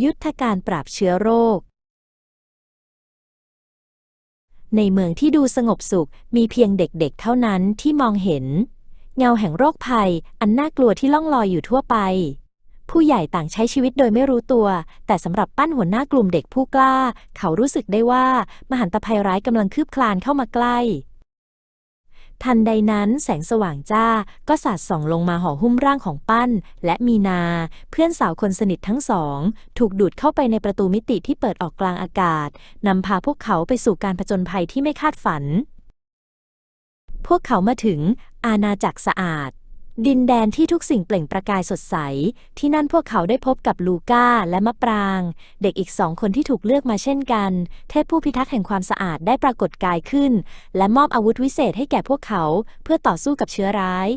ยุทธการปราบเชื้อโรค ในเมืองที่ดูสงบสุขมีเพียงเด็กๆเท่านั้นที่มองเห็น เงาแห่งโรคภัย อันน่ากลัวที่ล่องลอยอยู่ทั่วไป ผู้ใหญ่ต่างใช้ชีวิตโดยไม่รู้ตัว แต่สำหรับปั้นหัวหน้ากลุ่มเด็กผู้กล้า เขารู้สึกได้ว่า มหันตภัยร้ายกำลังคืบคลานเข้ามาใกล้ ทันใดนั้นแสงสว่างจ้าก็สาดส่องลงมาห่อหุ้มร่างของปั้น และมีนา เพื่อนสาวคนสนิททั้งสอง ถูกดูดเข้าไปในประตูมิติที่เปิดออกกลางอากาศนำพาพวกเขาไปสู่การผจญภัยที่ไม่คาดฝัน พวกเขามาถึงอาณาจักรสะอาด ดินแดนที่ทุกสิ่งเปล่งประกายสดใส ที่นั่นพวกเขาได้พบกับลูก้าและมะปราง เด็กอีกสองคนที่ถูกเลือกมาเช่นกัน เทพผู้พิทักษ์แห่งความสะอาดได้ปรากฏกายขึ้น และมอบอาวุธวิเศษให้แก่พวกเขาเพื่อต่อสู้กับเชื้อร้าย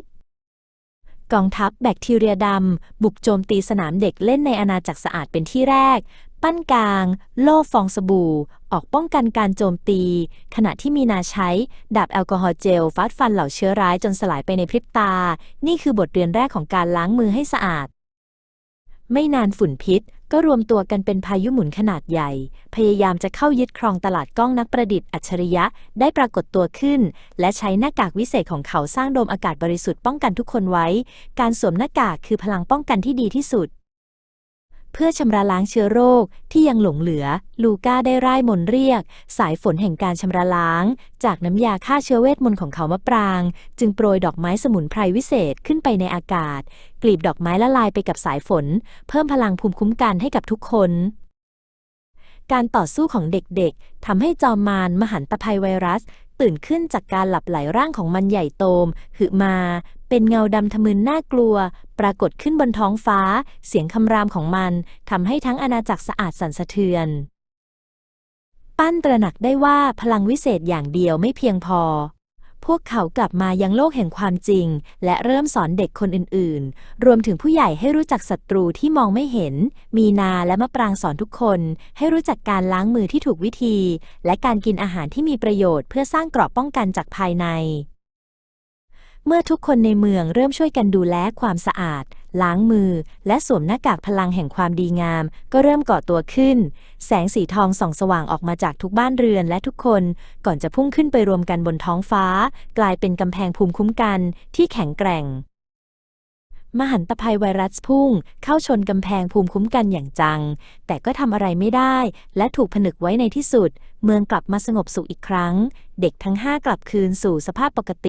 กองทัพแบคทีเรียดำ บุกโจมตีสนามเด็กเล่นในอาณาจักรสะอาดเป็นที่แรก ปั้นกลาง โล่ฟองสบู่ ออกป้องกันการโจมตี ขณะที่มีนาใช้ดาบแอลกอฮอล์เจลฟาดฟันเหล่าเชื้อร้ายจนสลายไปในพริบตา นี่คือบทเรียนแรกของการล้างมือให้สะอาด ไม่นานฝุ่นพิษก็รวมตัวกันเป็นพายุหมุนขนาดใหญ่ พยายามจะเข้ายึดครองตลาดกล้องนักประดิษฐ์อัจฉริยะได้ปรากฏตัวขึ้น และใช้หน้ากากวิเศษของเขาสร้างโดมอากาศบริสุทธิ์ป้องกันทุกคนไว้ การสวมหน้ากากคือพลังป้องกันที่ดีที่สุด เพื่อชำระล้างเชื้อโรคที่ยังหลงเหลือ ลูก้าได้ร่ายมนเรียก สายฝนแห่งการชำระล้าง จากน้ำยาฆ่าเชื้อเวทมนต์ของเขามะปราง จึงโปรยดอกไม้สมุนไพรวิเศษขึ้นไปในอากาศ กลีบดอกไม้ละลายไปกับสายฝน เพิ่มพลังภูมิคุ้มกันให้กับทุกคนการต่อสู้ของเด็กๆ ทำให้จอมมารมหันตภัยไวรัส ตื่นขึ้นจากการหลับไหลร่างของมันใหญ่โตมหึมา เป็นเงาดำทะมึนน่ากลัว ปรากฏขึ้นบนท้องฟ้า เสียงคำรามของมันทำให้ทั้งอาณาจักรสะอาดสั่นสะเทือน ปั้นตระหนักได้ว่าพลังวิเศษอย่างเดียวไม่เพียงพอ พวกเขากลับมายังโลกแห่งความจริง และเริ่มสอนเด็กคนอื่นๆ รวมถึงผู้ใหญ่ให้รู้จักศัตรูที่มองไม่เห็น มีนาและมะปรางสอนทุกคน ให้รู้จักการล้างมือที่ถูกวิธี และการกินอาหารที่มีประโยชน์เพื่อสร้างเกราะป้องกันจากภายใน เมื่อทุกคนในเมืองเริ่มช่วยกันดูแลความสะอาด ล้างมือ และสวมหน้ากากพลังแห่งความดีงาม ก็เริ่มก่อตัวขึ้น แสงสีทองส่องสว่างออกมาจากทุกบ้านเรือนและทุกคน ก่อนจะพุ่งขึ้นไปรวมกันบนท้องฟ้า กลายเป็นกำแพงภูมิคุ้มกันที่แข็งแกร่ง มหันตภัยไวรัสพุ่ง เข้าชนกำแพงภูมิคุ้มกันอย่างจัง แต่ก็ทำอะไรไม่ได้ และถูกผนึกไว้ในที่สุด เมืองกลับมาสงบสุขอีกครั้ง เด็กทั้งห้ากลับคืนสู่สภาพปกติ